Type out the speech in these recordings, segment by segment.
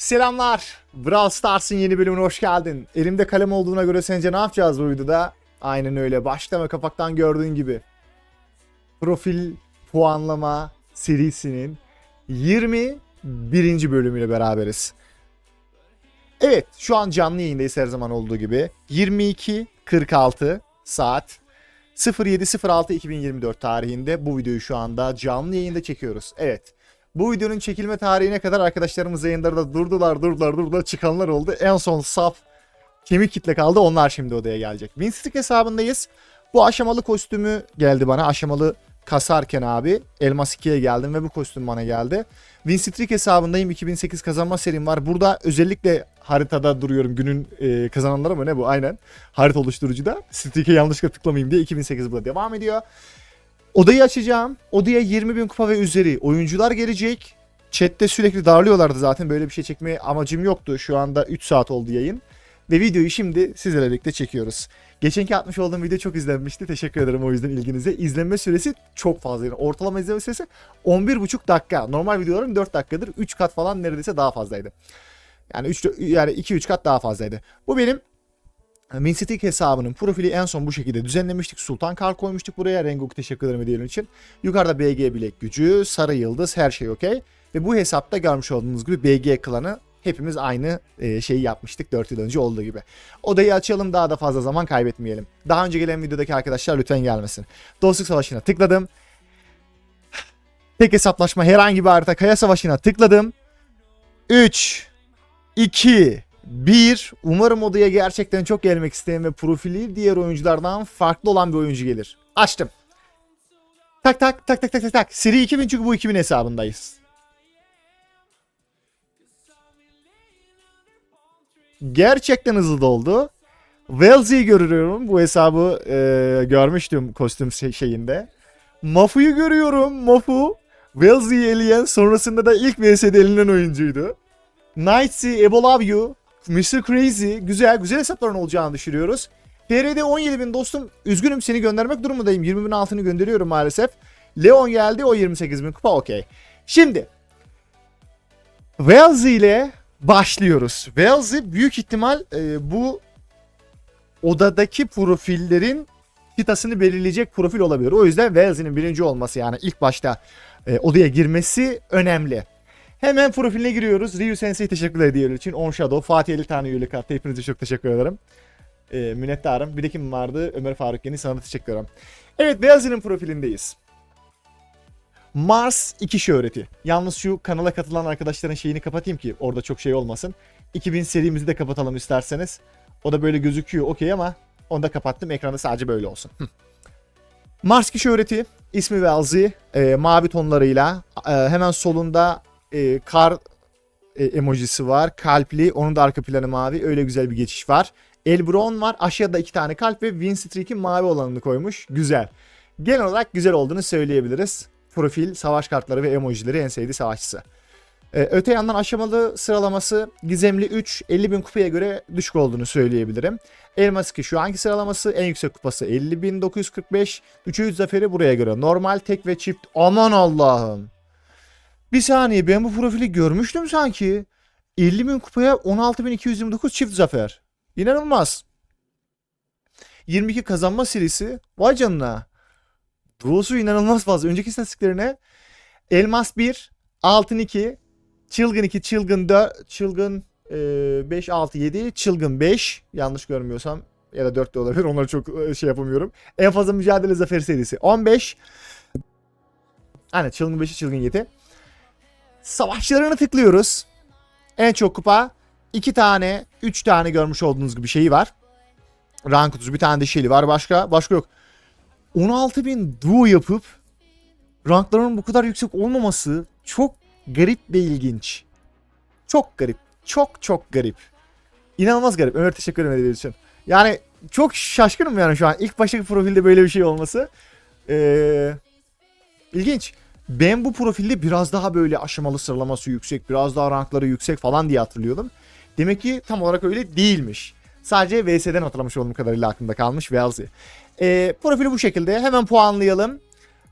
Selamlar. Brawl Stars'ın yeni bölümüne hoş geldin. Elimde kalem olduğuna göre sence ne yapacağız bu videoda? Aynen öyle. Başta kapaktan gördüğün gibi. Profil puanlama serisinin 21. bölümüyle beraberiz. Evet, şu an canlı yayındayız her zaman olduğu gibi. 22.46 saat 07.06.2024 tarihinde bu videoyu şu anda canlı yayında çekiyoruz. Evet. Bu videonun çekilme tarihine kadar arkadaşlarımız yayınlarda durdular durdular durdular çıkanlar oldu. En son saf kemik kitle kaldı onlar şimdi odaya gelecek. Winstick hesabındayız. Bu aşamalı kostümü geldi bana. Aşamalı kasarken abi Elmas 2'ye geldim ve bu kostüm bana geldi. Winstreak hesabındayım. 2008 kazanma serim var. Burada özellikle haritada duruyorum. Günün e, kazananları mı ne bu? Aynen. Harita oluşturucuda. Streak'e yanlışlıkla tıklamayayım diye 2008 burada devam ediyor. Odayı açacağım. Odaya 20 bin kupa ve üzeri oyuncular gelecek. Chat'te sürekli darlıyorlardı zaten. Böyle bir şey çekmeye amacım yoktu. Şu anda 3 saat oldu yayın. Ve videoyu şimdi sizlerle birlikte çekiyoruz. Geçenki atmış olduğum video çok izlenmişti. Teşekkür ederim o yüzden ilginize. İzlenme süresi çok fazla. Yani ortalama izlenme süresi 11,5 dakika. Normal videolarım 4 dakikadır. 3 kat falan neredeyse daha fazlaydı. Yani 3 yani 2-3 kat daha fazlaydı. Bu benim Minstick hesabının profili en son bu şekilde düzenlemiştik. Sultan Kar koymuştuk buraya. Rengok teşekkür ederim hediyeler için. Yukarıda BG bilek gücü, sarı yıldız her şey okey. Ve bu hesapta görmüş olduğunuz gibi BG klanı hepimiz aynı e, şeyi yapmıştık 4 yıl önce olduğu gibi. Odayı açalım daha da fazla zaman kaybetmeyelim. Daha önce gelen videodaki arkadaşlar lütfen gelmesin. Dostluk savaşına tıkladım. Tek hesaplaşma herhangi bir harita kaya savaşına tıkladım. 3 2 1 Umarım odaya gerçekten çok gelmek isteyen ve profili diğer oyunculardan farklı olan bir oyuncu gelir. Açtım. Tak tak tak tak tak tak tak. Seri 2000 çünkü bu 2000 hesabındayız. Gerçekten hızlı doldu. Wellesley'i görüyorum. Bu hesabı e, görmüştüm kostüm şey- şeyinde. Mafu'yu görüyorum. Mafu. Wellesley'i eleyen sonrasında da ilk VS'de elenen oyuncuydu. Knights'i, Ebolavyu, Mr. Crazy. Güzel, güzel hesapların olacağını düşünüyoruz. TR'de 17 bin dostum. Üzgünüm seni göndermek durumundayım. 20 bin altını gönderiyorum maalesef. Leon geldi o 28 bin kupa okey. Şimdi Wellesley ile başlıyoruz. Wellesley büyük ihtimal e, bu odadaki profillerin kitasını belirleyecek profil olabilir. O yüzden Wellesley'nin birinci olması yani ilk başta e, odaya girmesi önemli. Hemen profiline giriyoruz. Ryu Sensei teşekkürler hediyeler için. On Shadow, Fatih 50 tane üyelik attı. Hepinize çok teşekkür ederim. E, minnettarım. Bir de kim vardı? Ömer Faruk Yeni sana da teşekkür ederim. Evet Wellesley'nin profilindeyiz. Mars 2 şöhreti. Yalnız şu kanala katılan arkadaşların şeyini kapatayım ki orada çok şey olmasın. 2000 serimizi de kapatalım isterseniz. O da böyle gözüküyor okey ama onu da kapattım. Ekranda sadece böyle olsun. Mars 2 şöhreti. ismi Wellesley. E, mavi tonlarıyla. E, hemen solunda e, kar e, emojisi var. Kalpli. Onun da arka planı mavi. Öyle güzel bir geçiş var. Elbron var. Aşağıda iki tane kalp ve Winstreak'in mavi olanını koymuş. Güzel. Genel olarak güzel olduğunu söyleyebiliriz. Profil, savaş kartları ve emojileri en sevdiği savaşçısı. Ee, öte yandan aşamalı sıralaması Gizemli 3 50 bin kupaya göre düşük olduğunu söyleyebilirim. Elmas 2 şu anki sıralaması en yüksek kupası 50.945. 3'e 3 zaferi buraya göre. Normal tek ve çift. Aman Allah'ım. Bir saniye ben bu profili görmüştüm sanki. 50 bin kupaya 16.229 çift zafer. İnanılmaz. 22 kazanma serisi. Vay canına. Duosu inanılmaz fazla. Önceki istatistiklerine Elmas 1, Altın 2, Çılgın 2, Çılgın 4, Çılgın e, 5, 6, 7, Çılgın 5. Yanlış görmüyorsam ya da 4 de olabilir. Onları çok e, şey yapamıyorum. En fazla mücadele zaferi serisi 15. Aynen Çılgın 5'i Çılgın 7. Savaşçılarını tıklıyoruz. En çok kupa 2 tane, 3 tane görmüş olduğunuz gibi şeyi var. Rank 30 bir tane de şeyli var. Başka başka yok. 16.000 duo yapıp ranklarının bu kadar yüksek olmaması çok garip ve ilginç. Çok garip. Çok çok garip. İnanılmaz garip. Ömer teşekkür ederim için. Yani çok şaşkınım yani şu an. İlk baştaki profilde böyle bir şey olması. Ee, ilginç. Ben bu profilde biraz daha böyle aşamalı sıralaması yüksek, biraz daha rankları yüksek falan diye hatırlıyordum. Demek ki tam olarak öyle değilmiş. Sadece VS'den hatırlamış olduğum kadarıyla aklımda kalmış Wellesley. E, profili bu şekilde. Hemen puanlayalım.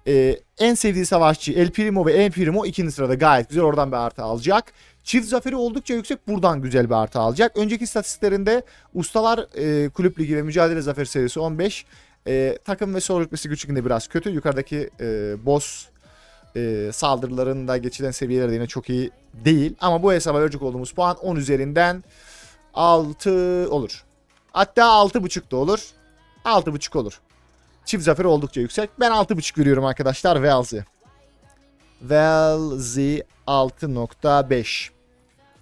Ee, en sevdiği savaşçı El Primo ve En Primo ikinci sırada gayet güzel oradan bir artı alacak. Çift zaferi oldukça yüksek buradan güzel bir artı alacak. Önceki istatistiklerinde Ustalar e, Kulüp Ligi ve Mücadele Zaferi serisi 15. E, takım ve solo rütbesi güçlüğünde biraz kötü. Yukarıdaki e, boss e, saldırılarında geçilen seviyeler de yine çok iyi değil. Ama bu hesaba verecek olduğumuz puan 10 üzerinden 6 olur. Hatta 6.5 da olur. 6.5 olur. Çift zafer oldukça yüksek. Ben 6.5 veriyorum arkadaşlar Welzy. Welzy 6.5.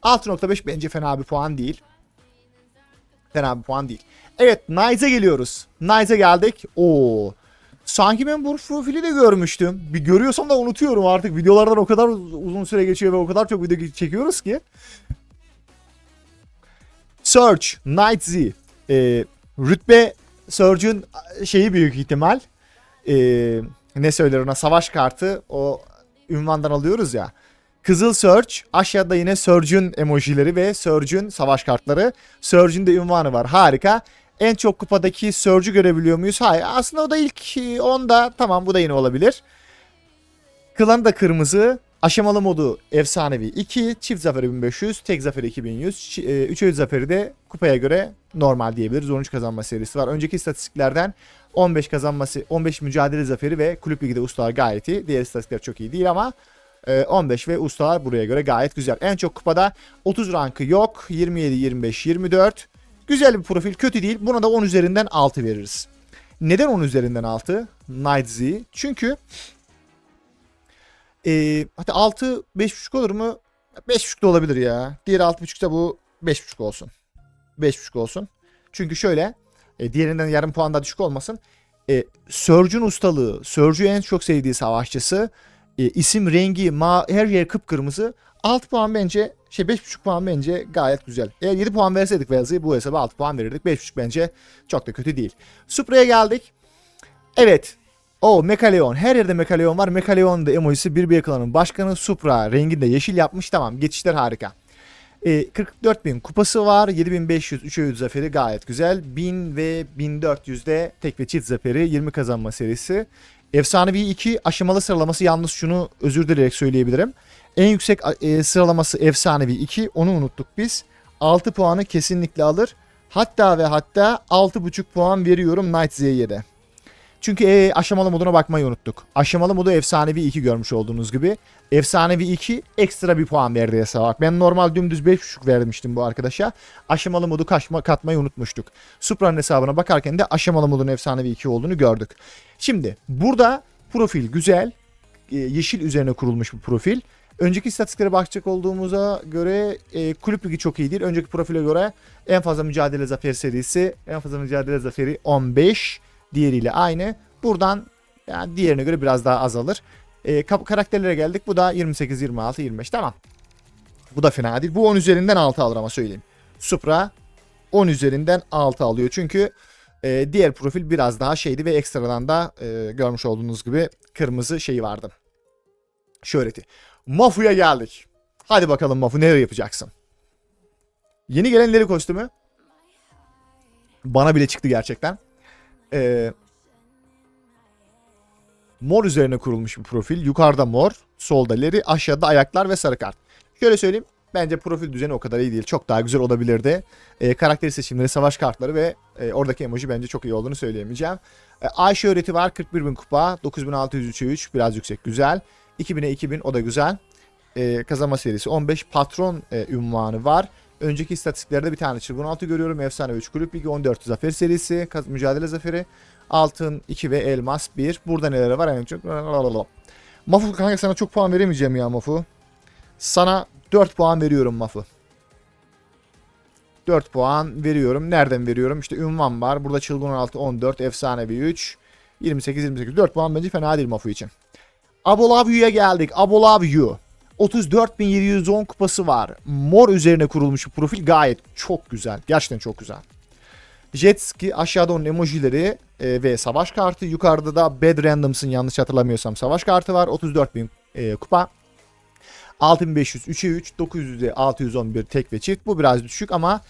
6.5 bence fena bir puan değil. Fena bir puan değil. Evet Nice'e geliyoruz. Nice'e geldik. Oo. Sanki ben bu profili de görmüştüm. Bir görüyorsam da unutuyorum artık. Videolardan o kadar uzun süre geçiyor ve o kadar çok video çekiyoruz ki. Search, Night Z. Ee, rütbe Surge'ün şeyi büyük ihtimal. Ee, ne söyler ona? Savaş kartı. O ünvandan alıyoruz ya. Kızıl Surge. Aşağıda yine Surge'ün emojileri ve Surge'ün savaş kartları. Surge'ün de ünvanı var. Harika. En çok kupadaki Surge'ü görebiliyor muyuz? Hayır. Aslında o da ilk 10'da. Tamam bu da yine olabilir. Klanı da kırmızı. Aşamalı modu efsanevi 2, çift zaferi 1500, tek zaferi 2100, 3 öğüt zaferi de kupaya göre normal diyebiliriz. 13 kazanma serisi var. Önceki istatistiklerden 15 kazanması, 15 mücadele zaferi ve kulüp ligde ustalar gayet iyi. Diğer istatistikler çok iyi değil ama 15 ve ustalar buraya göre gayet güzel. En çok kupada 30 rankı yok. 27, 25, 24. Güzel bir profil, kötü değil. Buna da 10 üzerinden 6 veririz. Neden 10 üzerinden 6? Night Z. Çünkü ee, hatta 6 5.5 olur mu? 5.5 da olabilir ya. Diğeri 6.5'sa bu 5.5 olsun. 5.5 olsun. Çünkü şöyle e, diğerinden yarım puan daha düşük olmasın. E, Surge'un ustalığı, Surge'ü en çok sevdiği savaşçısı, e, isim rengi, ma her yer kıpkırmızı. 6 puan bence şey 5.5 puan bence gayet güzel. Eğer 7 puan verseydik Wellesley'e bu hesaba 6 puan verirdik. 5.5 bence çok da kötü değil. Supra'ya geldik. Evet o Mekaleon. Her yerde Mekaleon var. Mekaleon da emojisi bir bir klanın başkanı. Supra renginde yeşil yapmış. Tamam geçişler harika. E, 44 bin kupası var. 7500 3 öğüt zaferi gayet güzel. 1000 ve 1400 de tek ve çift zaferi 20 kazanma serisi. Efsanevi 2 aşamalı sıralaması yalnız şunu özür dileyerek söyleyebilirim. En yüksek e, sıralaması efsanevi 2 onu unuttuk biz. 6 puanı kesinlikle alır. Hatta ve hatta 6.5 puan veriyorum Night Z'ye. Çünkü e, aşamalı moduna bakmayı unuttuk. Aşamalı modu efsanevi 2 görmüş olduğunuz gibi. Efsanevi 2 ekstra bir puan verdi hesaba. Ben normal dümdüz 5.5 vermiştim bu arkadaşa. Aşamalı modu kaçma, katmayı unutmuştuk. Supra'nın hesabına bakarken de aşamalı modun efsanevi 2 olduğunu gördük. Şimdi burada profil güzel. E, yeşil üzerine kurulmuş bir profil. Önceki istatistiklere bakacak olduğumuza göre e, kulüp ligi çok iyi değil. Önceki profile göre en fazla mücadele zaferi serisi, en fazla mücadele zaferi 15 diğeriyle aynı. Buradan yani diğerine göre biraz daha azalır. E, karakterlere geldik. Bu da 28, 26, 25. Tamam. Bu da fena değil. Bu 10 üzerinden 6 alır ama söyleyeyim. Supra 10 üzerinden 6 alıyor. Çünkü e, diğer profil biraz daha şeydi ve ekstradan da e, görmüş olduğunuz gibi kırmızı şeyi vardı. Şöhreti. Mafu'ya geldik. Hadi bakalım Mafu neler yapacaksın? Yeni gelenleri kostümü. Bana bile çıktı gerçekten. Ee, mor üzerine kurulmuş bir profil. Yukarıda mor, solda leri, aşağıda ayaklar ve sarı kart. Şöyle söyleyeyim. Bence profil düzeni o kadar iyi değil. Çok daha güzel olabilirdi. Ee, karakter seçimleri, savaş kartları ve e, oradaki emoji bence çok iyi olduğunu söyleyemeyeceğim. Ee, ay şöhreti var. 41 bin kupa. 9603'e 3. Biraz yüksek. Güzel. 2000'e 2000 o da güzel. Ee, kazanma serisi 15. Patron e, ünvanı var. Önceki istatistiklerde bir tane çılgın altı görüyorum. Efsane 3 kulüp ligi 14 zafer serisi. Mücadele zaferi. Altın 2 ve elmas 1. Burada neler var en çok. Mafu kanka sana çok puan veremeyeceğim ya Mafu. Sana 4 puan veriyorum Mafu. 4 puan veriyorum. Nereden veriyorum? İşte ünvan var. Burada çılgın 16 14. Efsane bir 3. 28 28. 4 puan bence fena değil Mafu için. Abolavyu'ya geldik. Abolavyu. 34.710 kupası var. Mor üzerine kurulmuş bir profil gayet çok güzel. Gerçekten çok güzel. Jetski aşağıda onun emojileri e, ve savaş kartı. Yukarıda da Bad Randoms'ın yanlış hatırlamıyorsam savaş kartı var. 34.000 e, kupa. 6500 3'e 3, 900'e 611 tek ve çift. Bu biraz düşük ama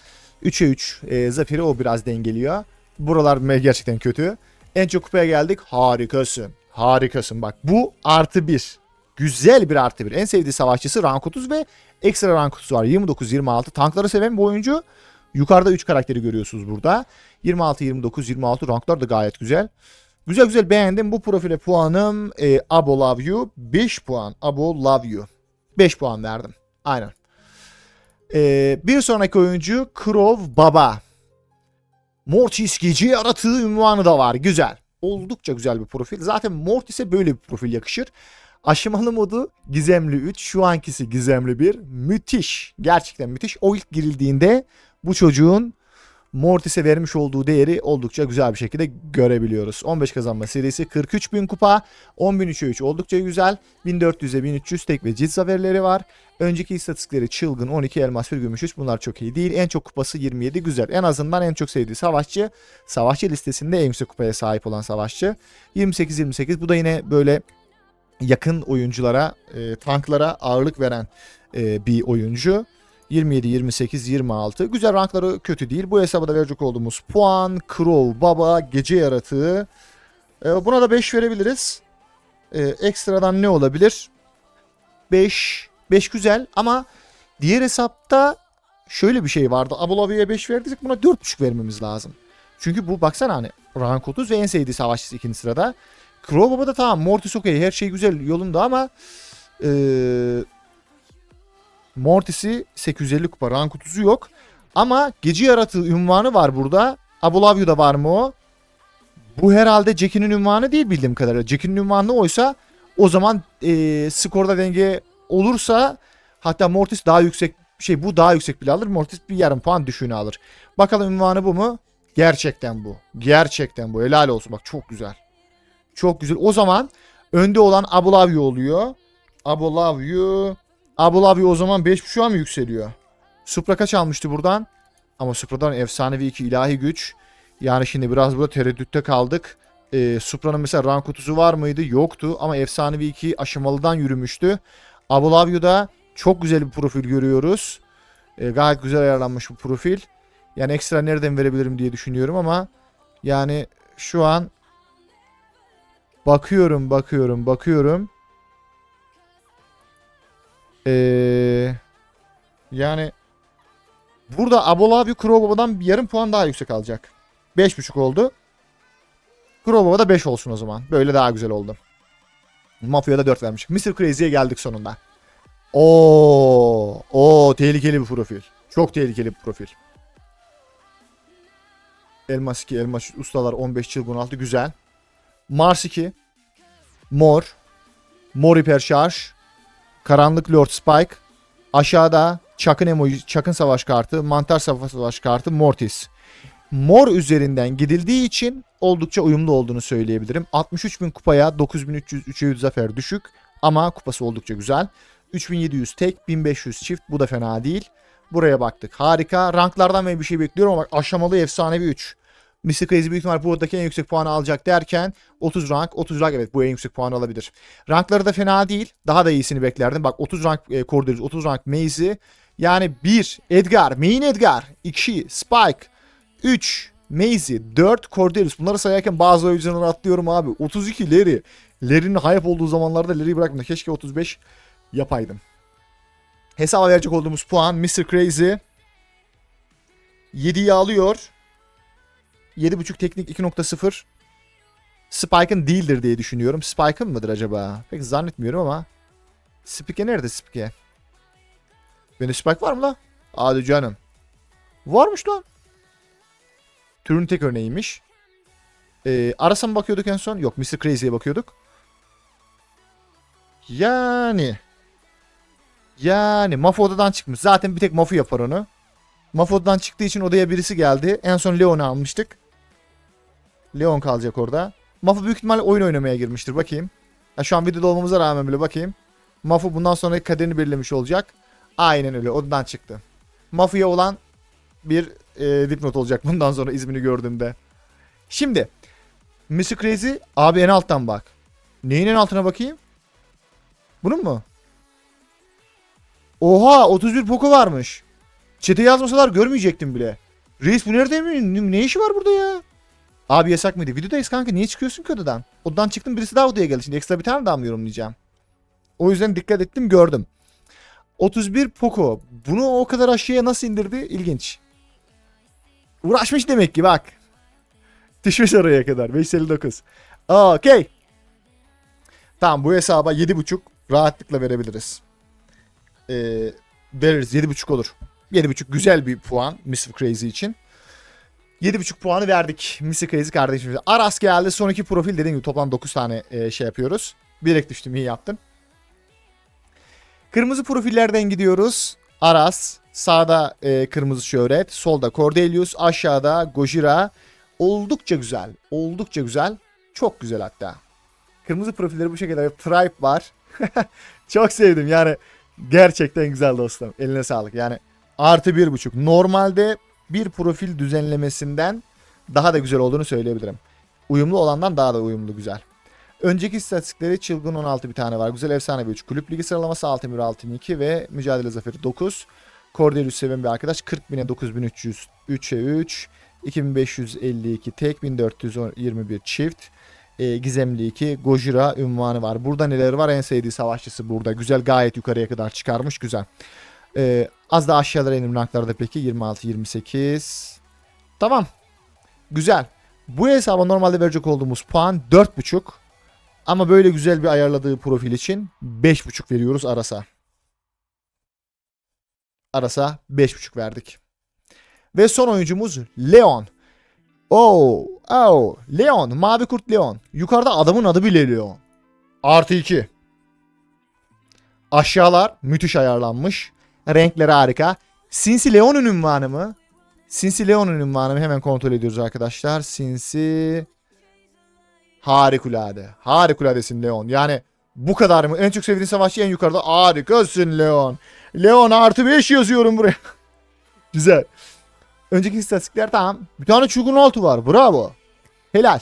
3'e 3 e, zaferi o biraz dengeliyor. Buralar gerçekten kötü. En çok kupaya geldik. Harikasın. Harikasın bak. Bu artı bir. Güzel bir artı bir. En sevdiği savaşçısı rank 30 ve ekstra rank 30 var. 29-26. Tankları seven bu oyuncu. Yukarıda 3 karakteri görüyorsunuz burada. 26, 29, 26 ranklar da gayet güzel. Güzel güzel beğendim. Bu profile puanım e, Abo Love You 5 puan. Abo Love You. 5 puan verdim. Aynen. E, bir sonraki oyuncu Krov Baba. Mortis gece yaratığı ünvanı da var. Güzel. Oldukça güzel bir profil. Zaten Mortis'e böyle bir profil yakışır. Aşamalı modu gizemli 3. Şu ankisi gizemli 1. Müthiş. Gerçekten müthiş. O ilk girildiğinde bu çocuğun Mortis'e vermiş olduğu değeri oldukça güzel bir şekilde görebiliyoruz. 15 kazanma serisi 43 bin kupa. 10 bin 3'e 3 oldukça güzel. 1400'e 1300 tek ve cilt zaferleri var. Önceki istatistikleri çılgın 12 elmas bir gümüş 3 bunlar çok iyi değil. En çok kupası 27 güzel. En azından en çok sevdiği savaşçı. Savaşçı listesinde en yüksek kupaya sahip olan savaşçı. 28-28 bu da yine böyle yakın oyunculara, e, tanklara ağırlık veren e, bir oyuncu. 27, 28, 26. Güzel rankları kötü değil. Bu hesaba da verecek olduğumuz puan, Crow, Baba, Gece Yaratığı. E, buna da 5 verebiliriz. E, ekstradan ne olabilir? 5. 5 güzel ama diğer hesapta şöyle bir şey vardı. Abulavi'ye 5 verdik buna 4.5 vermemiz lazım. Çünkü bu baksana hani rank 30 ve en sevdiği savaşçısı ikinci sırada. Crow Baba da tamam Mortis okey her şey güzel yolunda ama eee Mortis'i 850 kupa rank 30'u yok. Ama gece yaratığı ünvanı var burada. Abulavyu'da var mı o? Bu herhalde Jackie'nin ünvanı değil bildiğim kadarıyla. Jackie'nin ünvanı oysa o zaman eee, skorda denge olursa hatta Mortis daha yüksek şey bu daha yüksek bile alır. Mortis bir yarım puan düşüğünü alır. Bakalım ünvanı bu mu? Gerçekten bu. Gerçekten bu. Helal olsun. Bak çok güzel. Çok güzel. O zaman önde olan Abulavyu oluyor. Abulavyu. Abulavyu o zaman 5.5'a mı yükseliyor? Supra kaç almıştı buradan? Ama Supra'dan efsanevi 2 ilahi güç. Yani şimdi biraz burada tereddütte kaldık. Ee, Supra'nın mesela rank kutusu var mıydı? Yoktu ama efsanevi 2 aşamalıdan yürümüştü. Abulavyu'da çok güzel bir profil görüyoruz. Ee, gayet güzel ayarlanmış bu profil. Yani ekstra nereden verebilirim diye düşünüyorum ama yani şu an bakıyorum, bakıyorum, bakıyorum. Ee, yani burada Abolabi Kurobaba'dan bir yarım puan daha yüksek alacak. 5.5 oldu. Kurobaba da 5 olsun o zaman. Böyle daha güzel oldu. Mafya'da 4 vermiş. Mr. Crazy'ye geldik sonunda. Oo, o tehlikeli bir profil. Çok tehlikeli bir profil. Elmas 2, Elmas Ustalar 15 çılgın altı güzel. Mars 2. Mor. Mor hiper şarj. Karanlık Lord Spike. Aşağıda Çakın emoji, Çakın savaş kartı, Mantar savaş kartı, Mortis. Mor üzerinden gidildiği için oldukça uyumlu olduğunu söyleyebilirim. 63.000 kupaya 9.300 zafer düşük ama kupası oldukça güzel. 3700 tek, 1500 çift bu da fena değil. Buraya baktık. Harika. Ranklardan ben bir şey bekliyorum ama bak aşamalı efsanevi 3. Mr. Crazy büyük ihtimal buradaki en yüksek puanı alacak derken 30 rank 30 rank evet bu en yüksek puanı alabilir. Rankları da fena değil. Daha da iyisini beklerdim. Bak 30 rank e, Cordelius 30 rank Maze'i. Yani 1 Edgar, Main Edgar, 2 Spike, 3 Maze'i, 4 Cordelius. Bunları sayarken bazı oyuncuları atlıyorum abi. 32 Larry. Larry'nin hype olduğu zamanlarda Larry'i bırakmadım. Keşke 35 yapaydım. Hesaba verecek olduğumuz puan Mr. Crazy 7'yi alıyor. 7.5 teknik 2.0 Spike'ın değildir diye düşünüyorum. Spike'ın mıdır acaba? Pek zannetmiyorum ama. Spike nerede Spike? Benim Spike var mı la? Hadi canım. Varmış lan. Türün tek örneğiymiş. Ee, Aras'a bakıyorduk en son? Yok Mr. Crazy'ye bakıyorduk. Yani. Yani Mafo odadan çıkmış. Zaten bir tek Mafo yapar onu. Mafo odadan çıktığı için odaya birisi geldi. En son Leon'u almıştık. Leon kalacak orada. Mafo büyük ihtimalle oyun oynamaya girmiştir. Bakayım. Ya şu an videoda olmamıza rağmen bile bakayım. Mafo bundan sonraki kaderini belirlemiş olacak. Aynen öyle. Odadan çıktı. Mafya olan bir e, dipnot olacak bundan sonra ismini gördüğümde. Şimdi. Mr. Crazy abi en alttan bak. Neyin en altına bakayım? Bunun mu? Oha 31 Poco varmış. Çete yazmasalar görmeyecektim bile. Reis bu nerede mi? Ne işi var burada ya? Abi yasak mıydı? Videodayız kanka. Niye çıkıyorsun ki odadan? Odadan çıktım birisi daha odaya geldi. Şimdi ekstra bir tane daha mı yorumlayacağım? O yüzden dikkat ettim gördüm. 31 Poco. Bunu o kadar aşağıya nasıl indirdi? İlginç. Uğraşmış demek ki bak. Düşmüş oraya kadar. 559. Okey. Tamam bu hesaba 7.5 rahatlıkla verebiliriz. Ee, veririz 7.5 olur. 7.5 güzel bir puan Mr. Crazy için. 7.5 puanı verdik Mr. Crazy kardeşimize. Aras geldi. Son iki profil dediğim gibi toplam 9 tane e, şey yapıyoruz. Bilerek düştüm iyi yaptın. Kırmızı profillerden gidiyoruz. Aras. Sağda e, kırmızı şöhret. Solda Cordelius. Aşağıda Gojira. Oldukça güzel. Oldukça güzel. Çok güzel hatta. Kırmızı profilleri bu şekilde. Tribe var. Çok sevdim yani. Gerçekten güzel dostum. Eline sağlık. Yani artı bir buçuk. Normalde bir profil düzenlemesinden daha da güzel olduğunu söyleyebilirim. Uyumlu olandan daha da uyumlu güzel. Önceki istatistikleri çılgın 16 bir tane var. Güzel efsane bir 3. Kulüp ligi sıralaması Altemir Altın 2 ve mücadele zaferi 9. Cordelius seven bir arkadaş 40.000'e 9300 3'e 3. 2552 tek 1421 çift. E, gizemli 2 Gojira ünvanı var. Burada neler var? En sevdiği savaşçısı burada. Güzel gayet yukarıya kadar çıkarmış. Güzel. E, az da aşağılara inim ranklarda peki. 26-28. Tamam. Güzel. Bu hesaba normalde verecek olduğumuz puan 4.5. Ama böyle güzel bir ayarladığı profil için 5.5 veriyoruz Aras'a. Aras'a 5.5 verdik. Ve son oyuncumuz Leon. Oh, oh, Leon, Mavi Kurt Leon. Yukarıda adamın adı bile Leon. Artı 2. Aşağılar müthiş ayarlanmış. Renkleri harika. Sinsi Leon'un ünvanı mı? Sinsi Leon'un ünvanı mı? Hemen kontrol ediyoruz arkadaşlar. Sinsi... Harikulade. Harikuladesin Leon. Yani bu kadar mı? En çok sevdiğin savaşçı en yukarıda. Harikasın Leon. Leon artı 5 yazıyorum buraya. Güzel. Önceki istatistikler tamam. Bir tane çılgın altı var. Bravo. Helal.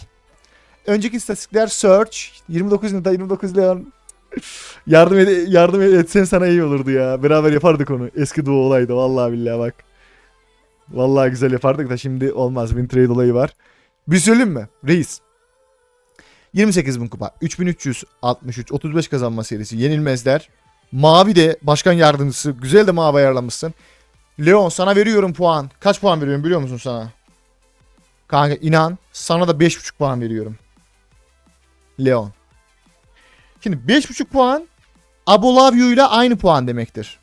Önceki istatistikler Search. 29 Nita 29 Leon. yardım ed yardım etsen sana iyi olurdu ya. Beraber yapardık onu. Eski duo olaydı. Vallahi billahi bak. Vallahi güzel yapardık da şimdi olmaz. Win trade olayı var. Bir söyleyeyim mi? Reis. 28 bin kupa. 3363. 35 kazanma serisi. Yenilmezler. Mavi de başkan yardımcısı. Güzel de mavi ayarlamışsın. Leon sana veriyorum puan. Kaç puan veriyorum biliyor musun sana? Kanka inan sana da 5.5 puan veriyorum. Leon. Şimdi 5.5 puan Abolavio ile aynı puan demektir.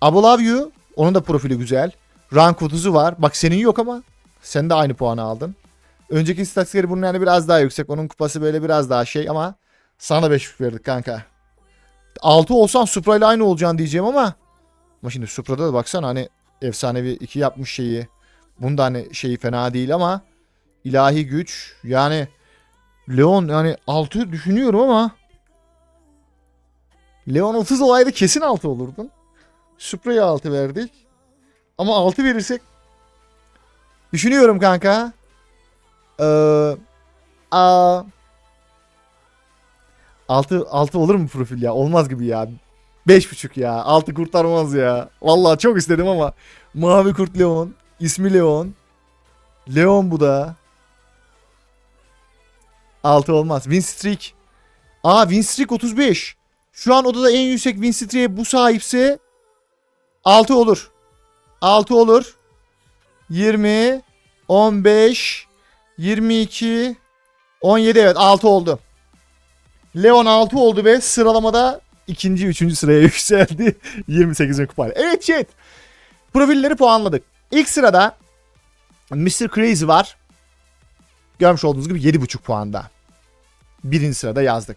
Abolavio onun da profili güzel. Rank 30'u var. Bak senin yok ama sen de aynı puanı aldın. Önceki istatistikleri bunun yani biraz daha yüksek. Onun kupası böyle biraz daha şey ama sana 5.5 verdik kanka. 6 olsan Supra ile aynı olacaksın diyeceğim ama ama şimdi Supra'da da baksana hani efsanevi 2 yapmış şeyi. Bunda hani şeyi fena değil ama ilahi güç yani Leon yani 6 düşünüyorum ama Leon 30 olaydı kesin 6 olurdun. Supra'ya 6 verdik. Ama 6 verirsek düşünüyorum kanka. Ee, aa, 6 6 olur mu profil ya? Olmaz gibi ya. 5.5 ya. 6 kurtarmaz ya. Vallahi çok istedim ama Mavi Kurt Leon, ismi Leon. Leon bu da. 6 olmaz. Win streak. Aa win streak 35. Şu an odada en yüksek win streak'e bu sahipse 6 olur. 6 olur. 20 15 22 17 evet 6 oldu. Leon 6 oldu ve sıralamada ikinci, üçüncü sıraya yükseldi. 28 kupayla. Evet chat. Profilleri puanladık. İlk sırada Mr. Crazy var. Görmüş olduğunuz gibi 7.5 puanda. Birinci sırada yazdık.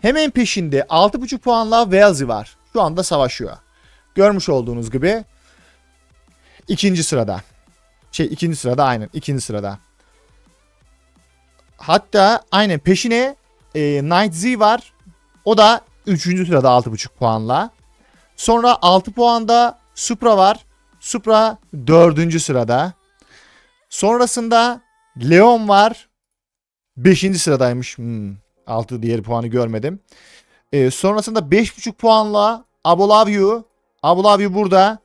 Hemen peşinde 6.5 puanla Velzi var. Şu anda savaşıyor. Görmüş olduğunuz gibi ikinci sırada. Şey ikinci sırada aynen ikinci sırada. Hatta aynen peşine e, Night Z var. O da 3. sırada 6.5 puanla. Sonra 6 puanda Supra var. Supra 4. sırada. Sonrasında Leon var. 5. sıradaymış. Hmm, 6 diğer puanı görmedim. E, sonrasında 5.5 puanla Abolavio. Abolavio burada.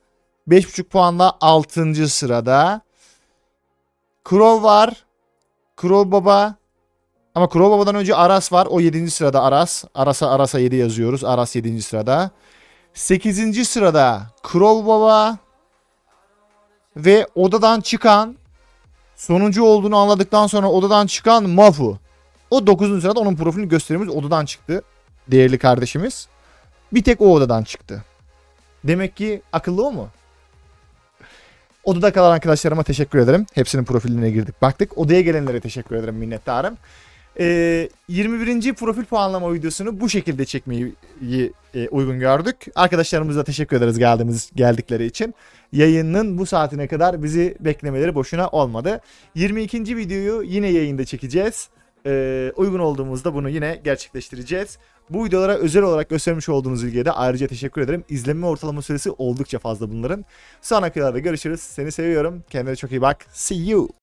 5.5 puanla 6. sırada. Crow var. Crow Baba. Ama Baba'dan önce Aras var. O 7. sırada Aras. Aras'a Aras'a 7 yazıyoruz. Aras 7. sırada. 8. sırada Crow Baba. Ve odadan çıkan sonuncu olduğunu anladıktan sonra odadan çıkan Mafu. O 9. sırada onun profilini gösterimiz odadan çıktı. Değerli kardeşimiz. Bir tek o odadan çıktı. Demek ki akıllı o mu? Odada kalan arkadaşlarıma teşekkür ederim. Hepsinin profillerine girdik baktık. Odaya gelenlere teşekkür ederim minnettarım. Ee, 21. profil puanlama videosunu bu şekilde çekmeyi e, uygun gördük. Arkadaşlarımıza teşekkür ederiz geldiğimiz geldikleri için. Yayının bu saatine kadar bizi beklemeleri boşuna olmadı. 22. videoyu yine yayında çekeceğiz. Ee, uygun olduğumuzda bunu yine gerçekleştireceğiz. Bu videolara özel olarak göstermiş olduğunuz ilgiye de ayrıca teşekkür ederim. İzlenme ortalama süresi oldukça fazla bunların. Sonraki videoda görüşürüz. Seni seviyorum. Kendine çok iyi bak. See you.